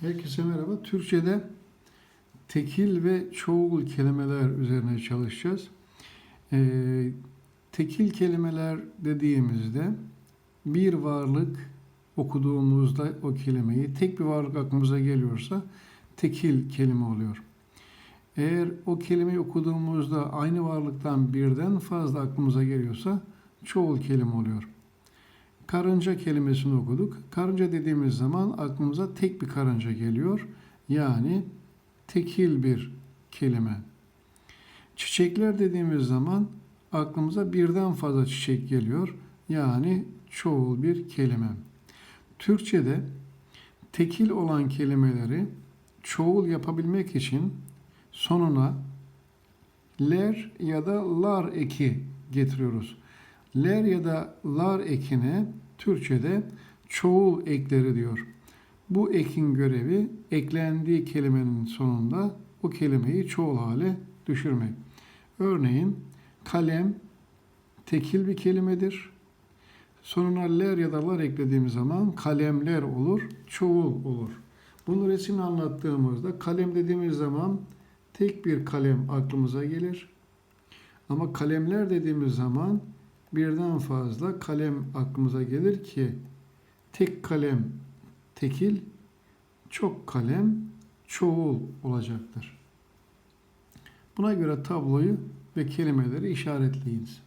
Herkese merhaba. Türkçe'de tekil ve çoğul kelimeler üzerine çalışacağız. Ee, tekil kelimeler dediğimizde bir varlık okuduğumuzda o kelimeyi tek bir varlık aklımıza geliyorsa tekil kelime oluyor. Eğer o kelimeyi okuduğumuzda aynı varlıktan birden fazla aklımıza geliyorsa çoğul kelime oluyor. Karınca kelimesini okuduk. Karınca dediğimiz zaman aklımıza tek bir karınca geliyor. Yani tekil bir kelime. Çiçekler dediğimiz zaman aklımıza birden fazla çiçek geliyor. Yani çoğul bir kelime. Türkçe'de tekil olan kelimeleri çoğul yapabilmek için sonuna ler ya da lar eki getiriyoruz. Ler ya da lar ekine Türkçe'de çoğul ekleri diyor. Bu ekin görevi eklendiği kelimenin sonunda o kelimeyi çoğul hale düşürmek. Örneğin kalem tekil bir kelimedir. Sonuna ler ya da lar eklediğimiz zaman kalemler olur, çoğul olur. Bunu resimle anlattığımızda kalem dediğimiz zaman tek bir kalem aklımıza gelir. Ama kalemler dediğimiz zaman birden fazla kalem aklımıza gelir ki tek kalem tekil, çok kalem çoğul olacaktır. Buna göre tabloyu ve kelimeleri işaretleyiniz.